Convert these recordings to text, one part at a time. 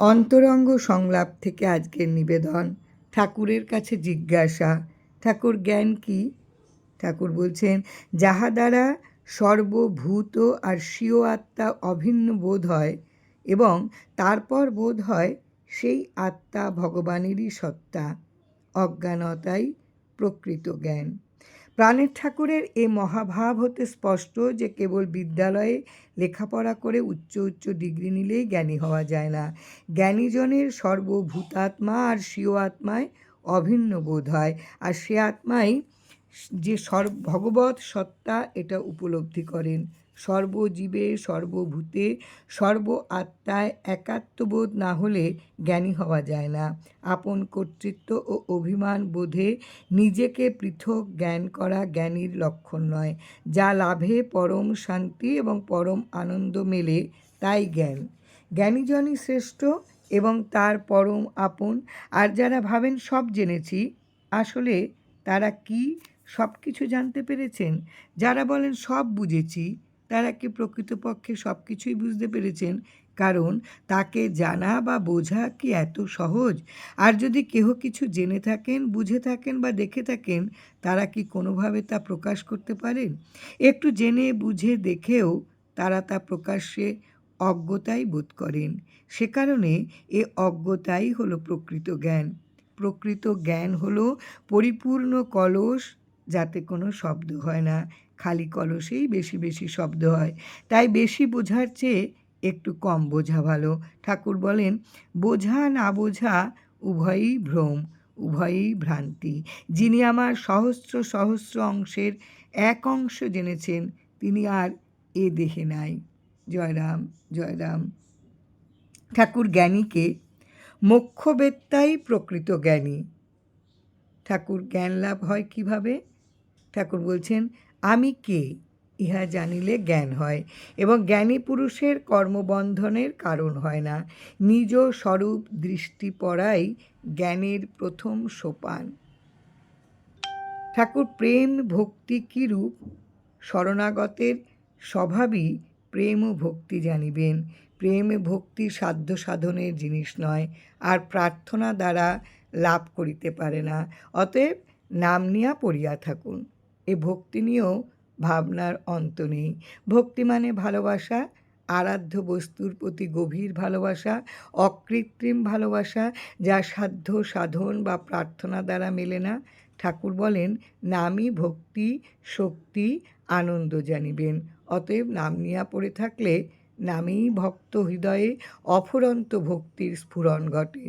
অন্তরঙ্গ সংলাপ থেকে আজকের নিবেদন। ঠাকুরের কাছে জিজ্ঞাসা, ঠাকুর জ্ঞান কি? ঠাকুর বলছেন, যাহা দ্বারা সর্বভূত আর স্বীয় আত্মা অভিন্ন বোধ হয় এবং তারপর বোধ হয় সেই আত্মা ভগবানেরই সত্তা। অজ্ঞানতাই প্রকৃত জ্ঞান। প্রাণের ঠাকুরের এ মহাভাব হতে স্পষ্ট যে কেবল বিদ্যালয়ে লেখাপড়া করে উচ্চ উচ্চ ডিগ্রি নিলেই জ্ঞানী হওয়া যায় না। জ্ঞানীজনের সর্বভূতাত্মা আর স্বীয় আত্মায় অভিন্ন বোধ হয়। আর সে আত্মাই যে সর্ব ভগবৎ সত্তা এটা উপলব্ধি করেন। সর্বজীবে সর্বভূতে সর্ব আত্মায় একাত্মবোধ না হলে জ্ঞানী হওয়া যায় না। আপন কর্তৃত্ব ও অভিমান বোধে নিজেকে পৃথক জ্ঞান করা জ্ঞানীর লক্ষণ নয়। যা লাভে পরম শান্তি এবং পরম আনন্দ মেলে, তাই জ্ঞান। জ্ঞানীজনই শ্রেষ্ঠ এবং তার পরম আপন। আর যারা ভাবেন সব জেনেছি, আসলে তারা কি সব কিছু জানতে পেরেছেন? যারা বলেন সব বুঝেছি তারা কি প্রকৃতপক্ষে সব কিছুই বুঝতে পেরেছেন? কারণ তাকে জানা বা বোঝা কি এত সহজ? আর যদি কেহ কিছু জেনে থাকেন, বুঝে থাকেন বা দেখে থাকেন, তারা কি কোনোভাবে তা প্রকাশ করতে পারেন? একটু জেনে, বুঝে দেখেও তারা তা প্রকাশ্যে অজ্ঞতাই বোধ করেন। সে কারণে এ অজ্ঞতাই হলো প্রকৃত জ্ঞান। প্রকৃত জ্ঞান হলো পরিপূর্ণ কলস যাতে কোনো শব্দ হয় না। খালি কলসেই বেশি বেশি শব্দ হয়। তাই বেশি বোঝার চেয়ে একটু কম বোঝা ভালো। ঠাকুর বলেন, বোঝা না বোঝা উভয়ই ভ্রম, উভয়ই ভ্রান্তি। যিনি আমার সহস্র সহস্র অংশের এক অংশ জেনেছেন, তিনি আর এ দেহে নাই। জয়রাম জয়রাম ঠাকুর জ্ঞানীকে মোক্ষবেত্তাই প্রকৃত জ্ঞানী। ঠাকুর জ্ঞান লাভ হয় কীভাবে? ঠাকুর বলছেন আমি কে? ইহা জানিলে জ্ঞান হয় এবং জ্ঞানী পুরুষের কর্মবন্ধনের কারণ হয় না। নিজ স্বরূপ দৃষ্টি পড়াই জ্ঞানের প্রথম সোপান। ঠাকুর প্রেম ভক্তি কী রূপ? শরণাগতের স্বভাবই প্রেম ও ভক্তি জানিবেন। প্রেম ভক্তি সাধ্য সাধনের জিনিস নয়, আর প্রার্থনা দ্বারা লাভ করিতে পারে না। অতএব নাম নিয়া পড়িয়া থাকুন। এ ভক্তি নিয়েও ভাবনার অন্ত নেই। ভক্তি মানে ভালোবাসা, আরাধ্য বস্তুর প্রতি গভীর ভালোবাসা, অকৃত্রিম ভালোবাসা যা সাধ্য, সাধন বা প্রার্থনা দ্বারা মেলে না। ঠাকুর বলেন, নামই ভক্তি, শক্তি, আনন্দ জানিবেন। অতএব নাম নিয়া পড়ে থাকলে নামেই ভক্ত হৃদয়ে অফুরন্ত ভক্তির স্ফুরণ ঘটে।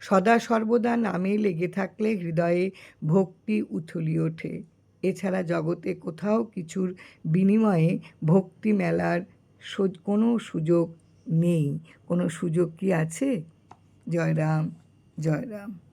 সদা সর্বদা নামে লেগে থাকলে হৃদয়ে ভক্তি উথলি ওঠে। এছাড়া জগতে কোথাও কিছুর বিনিময়ে ভক্তি মেলার কোনো সুযোগ নেই। কোনো সুযোগ কি আছে? জয়রাম জয়রাম।